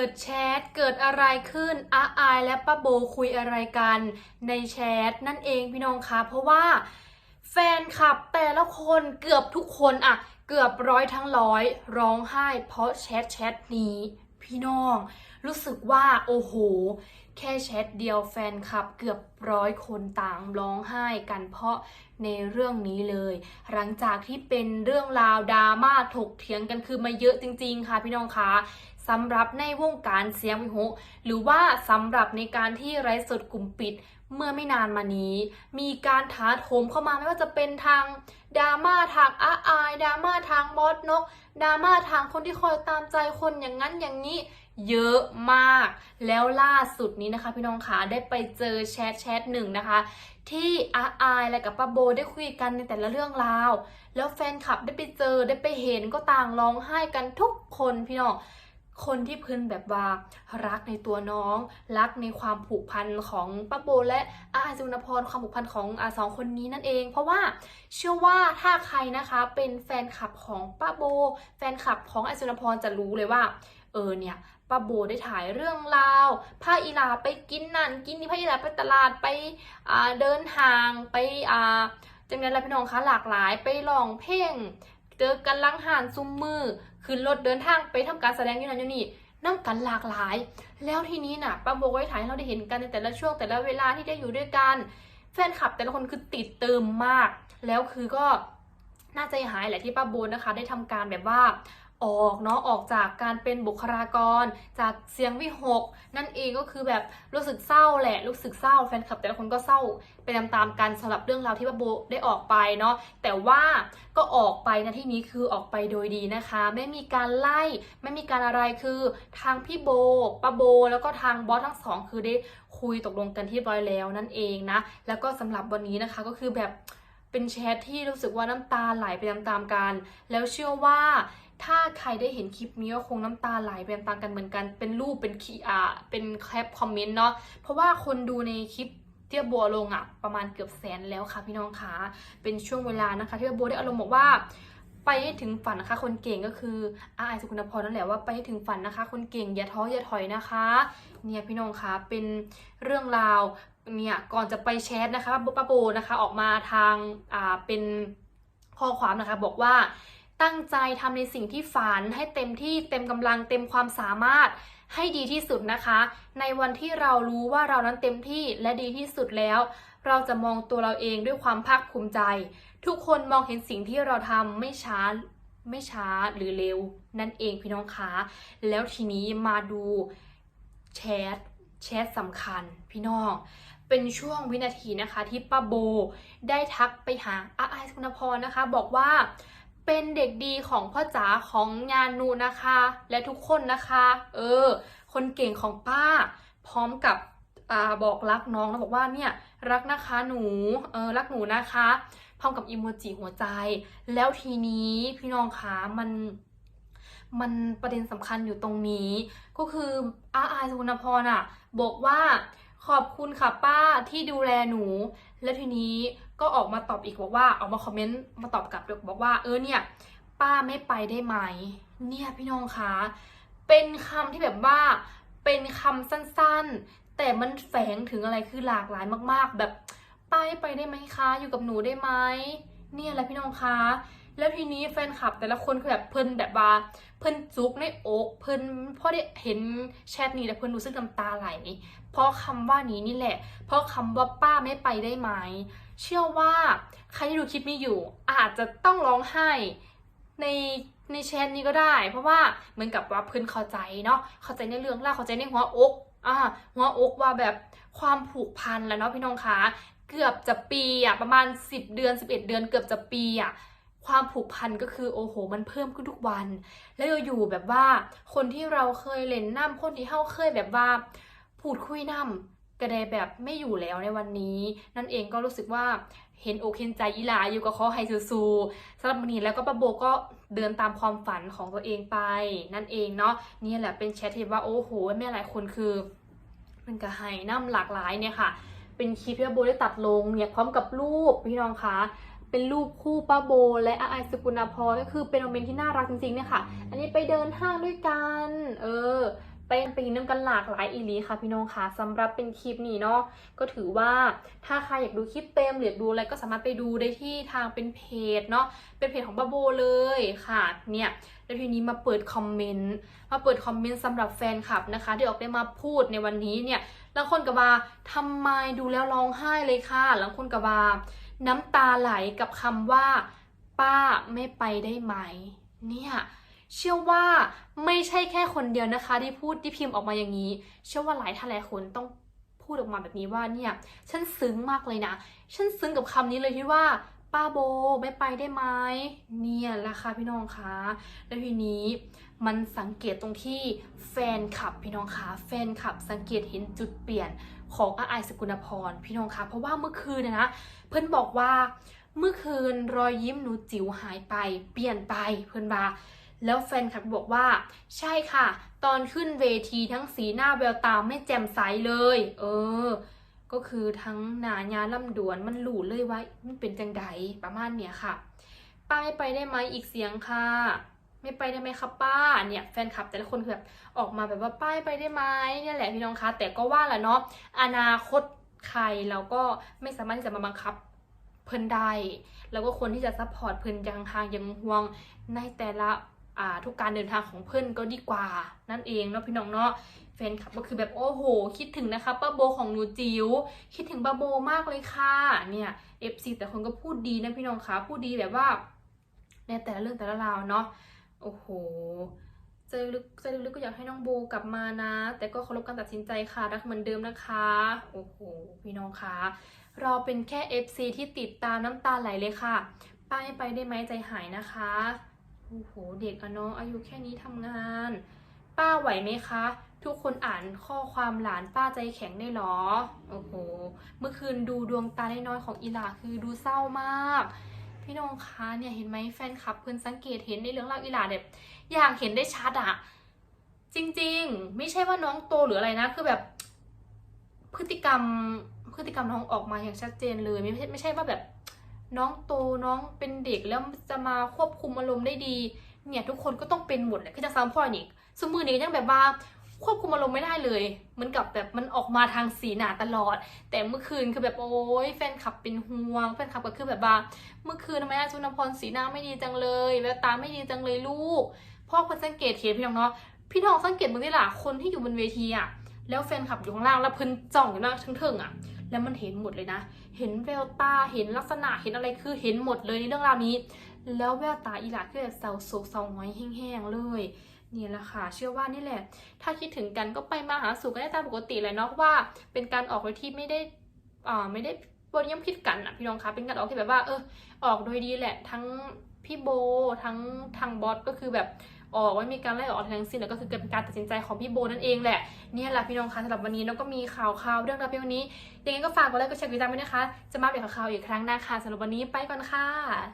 ิดแชทเกิดอะไรขึ้นอาอายและป้าโบคุยอะไรกันในแชทนั่นเองพี่น้องคะเพราะว่าแฟนคลับแต่ละคนเกือบทุกคนอะเกือบร้อยทั้งร้อยร้องไห้ เพราะแชทแชทนี้ พี่น้อง รู้สึกว่าโอ้โห แค่แชทเดียวแฟนคลับเกือบร้อยคนต่างร้องไห้กันเพราะในเรื่องนี้เลย หลังจากที่เป็นเรื่องราวดราม่าถกเถียงกันคือมาเยอะจริง ๆ ค่ะพี่น้องคะ สำหรับในวงการเสียงวิหกหรือว่าสำหรับในการที่ไร้สดกลุ่มปิดเมื่อไม่นานมานี้ มีการถาโถมเข้ามาไม่ว่าจะเป็นทางดราม่าทางอาอายดราม่าทางบอสนกดราม่าทางคนที่คอยตามใจคนอย่างนั้นอย่างนี้เยอะมาก แล้วล่าสุดนี้นะคะพี่น้องคะได้ไปเจอแชทแชทหนึ่งนะคะ ที่อาอายและกับป้าโบได้คุยกันในแต่ละเรื่องราว แล้วแฟนคลับได้ไปเจอได้ไปเห็นก็ต่างร้องไห้กันทุกคนพี่น้อง คนที่เพิ่นแบบว่ารักในตัวน้อง รักในความผูกพันของป้าโบและอาจุนพรความผูกพันของอาสองคนนี้นั่นเอง เพราะว่าเชื่อว่าถ้าใครนะคะเป็นแฟนคลับของป้าโบ แฟนคลับของอาจุนพรจะรู้เลยว่าเออเนี่ยป้าโบได้ถ่ายเรื่องราวพาอีลาไปกินนั่นกินนี่พาอีลาไปตลาดไปเดินห่างไปอ่าจังนั้นแหละพี่น้องคะหลากหลายไปลองเพลงเจอกันล้างหานซุมมือ ขึ้นรถเดินทางไปทำการแสดงอยู่นั่นอยู่นี่นั่งกันหลากหลาย แล้วทีนี้น่ะป้าโบก็ได้ถ่ายให้เราได้เห็นกันในแต่ละช่วงแต่ละเวลาที่ได้อยู่ด้วยกัน แฟนคลับแต่ละคนคือติดเติมมาก แล้วคือก็น่าใจหายแหละที่ป้าโบนะคะ ได้ทำการแบบว่า ออกเนาะออกจากการเป็นบุคลากร จากเสียงวิหก นั่นเองก็คือแบบรู้สึกเศร้าแหละรู้สึกเศร้าแฟนคลับแต่ละคนก็เศร้าไปตามๆกันสำหรับเรื่องราวที่ป้าโบได้ออกไปเนาะแต่ว่าก็ออกไปนะที่นี้คือออกไปโดยดีนะคะ ไม่มีการไล่ไม่มีการอะไรคือทางพี่โบป้าโบ แล้วก็ทางบอสทั้งสองคือได้คุยตกลงกันที่ร้อยแล้วนั่นเองนะ แล้วก็สำหรับวันนี้นะคะก็คือแบบเป็นแชทที่รู้สึกว่าน้ำตาไหลไปตามๆกัน แล้วเชื่อว่า ถ้าใครได้เห็นคลิปนี้ก็คงน้ำตาไหลไปตามกันเหมือนกัน เป็นรูปเป็นคีอ่าเป็นแคปคอมเมนต์เนาะ เพราะว่าคนดูในคลิปเตี้ยบัวลงอะประมาณเกือบแสนแล้วค่ะพี่น้องคะเป็นช่วงเวลานะคะที่เตี้ยบัวได้อารมณ์บอกว่า ไปให้ถึงฝันนะคะ คนเก่งก็คืออาไอสุกุณพรนั่นแหละว่าไปให้ถึงฝันนะคะ คนเก่งอย่าท้ออย่าถอยนะคะ เนี่ยพี่น้องคะเป็นเรื่องราวเนี่ยก่อนจะไปแชทนะคะป้าโบนะคะออกมาทางอ่าเป็นข้อความนะคะบอกว่า ตั้งใจทำในสิ่งที่ฝันให้เต็มที่เต็มกำลังเต็มความสามารถให้ดีที่สุดนะคะ ในวันที่เรารู้ว่าเรานั้นเต็มที่และดีที่สุดแล้ว เราจะมองตัวเราเองด้วยความภาคภูมิใจ ทุกคนมองเห็นสิ่งที่เราทำไม่ช้าไม่ช้าหรือเร็ว นั่นเองพี่น้องคะแล้วทีนี้มาดูแชทแชทสำคัญพี่น้องเป็นช่วงวินาทีนะคะที่ป้าโบ ได้ทักไปหาอาไอสุนพรนะคะ บอกว่า เป็นเด็กดีของพ่อจ๋าของงานนูนะคะ และทุกคนนะคะ เออ คนเก่งของป้า พร้อมกับอบอกรักน้องแล้วบอกว่าเนี่ยรักนะคะหนูเออรักหนูนะคะ พร้อมกับอีโมจิหัวใจ แล้วทีนี้พี่น้องคะมันมันประเด็นสำคัญอยู่ตรงนี้ ก็คืออาอาสุนพรอะ บอกว่าขอบคุณค่ะป้าที่ดูแลหนู แล้วทีนี้ ก็ออกมาตอบอีกบอกว่าออกมาคอมเมนต์มาตอบกลับด้วยบอกว่า เออเนี่ยป้าไม่ไปได้ไหม เนี่ยพี่น้องคะเป็นคำที่แบบว่าเป็นคำสั้นๆ แต่มันแฝงถึงอะไรคือหลากหลายมากๆ แบบป้าไม่ไปได้ไหมคะอยู่กับหนูได้ไหมเนี่ยแหละพี่น้องคะแล้วทีนี้แฟนคลับแต่ละคนคือแบบเพิ่นแบบว่าเพิ่นจุกในอกเพิ่นพอได้เห็นแชทนี้แล้วเพิ่นรู้สึกน้ำตาไหล เพราะคำว่านี้นี่แหละ เพราะคำว่าป้าไม่ไปได้ไหม เชื่อว่าใครที่ดูคลิปนี้อยู่ อาจจะต้องร้องไห้ในในแชทนี้ก็ได้ เพราะว่าเหมือนกับว่าเพื่อนเข้าใจเนาะเข้าใจในเรื่องราวเข้าใจในหัวอกอ่าหัวอกว่าแบบความผูกพันแล้วเนาะพี่น้องคะเกือบจะปีอะประมาณ 10 เดือน 11 เดือนเกือบจะปีอะความผูกพันก็คือโอ้โห มันเพิ่มขึ้นทุกวัน แล้วอยู่แบบว่าคนที่เราเคยเล่นน้ำคนที่เฮาเคยแบบว่าพูดคุยน้ำ กระไดแบบไม่อยู่แล้วในวันนี้ นั่นเองก็รู้สึกว่าเห็นอกเห็นใจอีหลาอยู่กับเขอไฮซูๆสำหรับวันนี้แล้วก็ป้าโบก็เดินตามความฝันของตัวเองไป นั่นเองเนาะนี่แหละเป็นแชทที่ว่าโอ้โหแม่หลายคนคือมันกระไฮน้ำหลากหลายเนี่ยค่ะ เป็นคลิปที่ป้าโบได้ตัดลงเนี่ยพร้อมกับรูปพี่น้องคะเป็นรูปคู่ป้าโบ และอาไอสกุณาพรก็คือเป็นโมเมนต์ที่น่ารักจริงๆเนี่ยค่ะ อันนี้ไปเดินห้างด้วยกัน เออ ไปไปกินน้ำกันหลากหลายอีลีค่ะพี่น้องค่ะสำหรับเป็นคลิปนี้เนาะก็ถือว่าถ้าใครอยากดูคลิปเต็มหรือดูอะไรก็สามารถไปดูได้ที่ทางเป็นเพจเนาะเป็นเพจของบาโบเลยค่ะเนี่ยแล้วทีนี้มาเปิดคอมเมนต์มาเปิดคอมเมนต์สำหรับแฟนคลับนะคะ ที่ออกได้มาพูดในวันนี้เนี่ยบางคนก็ว่าทำไมดูแล้วร้องไห้เลยค่ะบางคนก็ว่าน้ำตาไหลกับคำว่า ป้าไม่ไปได้ไหม เนี่ย เชื่อว่าไม่ใช่แค่คนเดียวนะคะ ที่พูดที่พิมพ์ออกมาอย่างนี้ เชื่อว่าหลายท่านหลายคนต้องพูดออกมาแบบนี้ว่าเนี่ยฉันซึ้งมากเลยนะ ฉันซึ้งกับคำนี้เลยที่ว่าป้าโบไม่ไปได้ไหมเนี่ยแหละค่ะพี่น้องคะแล้วทีนี้มันสังเกตตรงที่แฟนคลับพี่น้องคะแฟนคลับสังเกตเห็นจุดเปลี่ยนของอาไอสกุณพรพี่น้องคะเพราะว่าเมื่อคืนนยนะเพื่อนบอกว่าเมื่อคืนรอยยิ้มหนูจิ๋วหายไป เปลี่ยนไปเพื่อนบา แล้วแฟนคลับบอกว่า ใช่ค่ะ ตอนขึ้นเวทีทั้งสีหน้าแววตาไม่แจ่มใสเลย เออ ก็คือทั้งหนาญาลำดวนมันหลู่เลยว่ามันเป็นจังใดประมาณเนี้ยค่ะ ป้าไม่ไปได้ไหมอีกเสียงค่ะ ไม่ไปได้ไหมคะป้าเนี่ยแฟนคลับแต่ละคนคือแบบออกมาแบบว่าป้ายไปได้ไหมเนี่ยแหละพี่น้องคะแต่ก็ว่าแหละเนาะอนาคตใครเราก็ไม่สามารถที่จะมาบังคับเพิ่นได้ แล้วก็คนที่จะซัพพอร์ตเพิ่นยังทางยังห่วงในแต่ละ ทุกการเดินทางของเพิ่อนก็ดีกว่า นั่นเองเนาะพี่น้องเนาะแฟนคลับก็คือแบบโอ้โห คิดถึงนะคะป้าโบของหนูจิ๋วคิดถึงป้าโบมากเลยค่ะเนี่ย FC แต่คนก็พูดดีนะพี่น้องคะพูดดีแบบว่าในแต่ละเรื่องแต่ละราวเนาะโอ้โหใจลึกใจลึกก็อยากให้น้องโบกลับมานะ แต่ก็เคารพการตัดสินใจค่ะรักเหมือนเดิมนะคะโอ้โหพี่น้องคะเราเป็นแค่ FC ที่ติดตามน้ำตาไหลเลยค่ะ ป้าไม่ไปได้ไหมใจหายนะคะ โอ้โห เด็กอะเนาะอายุแค่นี้ทำงาน ป้าไหวไหมคะ ทุกคนอ่านข้อความหลานป้าใจแข็งได้หรอ โอ้โห เมื่อคืนดูดวงตาน้อยของอีหลาคือดูเศร้ามาก พี่น้องคะเนี่ยเห็นไหมแฟนคลับเพิ่อนสังเกตเห็นในเรื่องราวอีหลาเนี่ยอย่างเห็นได้ชัดอะจริงๆ ไม่ใช่ว่าน้องโตหรืออะไรนะ คือแบบ พฤติกรรมพฤติกรรมน้องออกมาอย่างชัดเจนเลย ไม่ใช่ไม่ใช่ว่าแบบ น้องโตน้องเป็นเด็กแล้วจะมาควบคุมอารมณ์ได้ดี เนี่ยทุกคนก็ต้องเป็นหมดแหละคือจะซ้ำพ่ออีกสมือนี้ยังแบบว่าควบคุมอารมณ์ไม่ได้เลยเหมือนกับแบบมันออกมาทางสีหนาตลอด แต่เมื่อคืนคือแบบโอ้ยแฟนคลับเป็นห่วงแฟนคลับก็คือแบบว่า เมื่อคืนทำไมอาจุนพรสีหน้าไม่ดีจังเลยแววตาไม่ดีจังเลยลูกพ่อคนสังเกตเห็นพี่น้องเนาะพี่น้องสังเกตบางทีล่ะคนที่อยู่บนเวทีอะแล้วแฟนคลับอยู่ข้างล่างแล้วเพิ่นจ้องอยู่นะทั้งเทิงอะ แล้วมันเห็นหมดเลยนะ เห็นแววตาเห็นลักษณะเห็นอะไรคือเห็นหมดเลยในเรื่องราวนี้ แล้วแววตาอีหลาคือแบบเศร้าโศกเศร้าหงอยแห้งๆเลยนี่แหละค่ะ เชื่อว่านี่แหละ ถ้าคิดถึงกันก็ไปมาหาสู่กันได้ตามปกติเลยเนาะเพราะว่าเป็นการออกโดยที่ไม่ได้อ่าไม่ได้บริยมพิดกันอะพี่น้องคะเป็นการออกที่แบบว่าเออออกโดยดีแหละ ทั้งพี่โบทั้งทางบอสก็คือแบบ ออกไม่มีการไล่ออกทั้งสิ้นแล้วก็คือเป็นการตัดสินใจของพี่โบนั่นเองแหละเนี่ยแหละพี่น้องคะสำหรับวันนี้เราก็มีข่าวข่าวเรื่องราวเพียงวันนี้ยังไงก็ฝากกดไลค์กดแชร์กดติดตามด้วยนะคะ จะมาเปลี่ยนข่าวอีกครั้งหน้าค่ะสำหรับวันนี้ไปก่อนค่ะ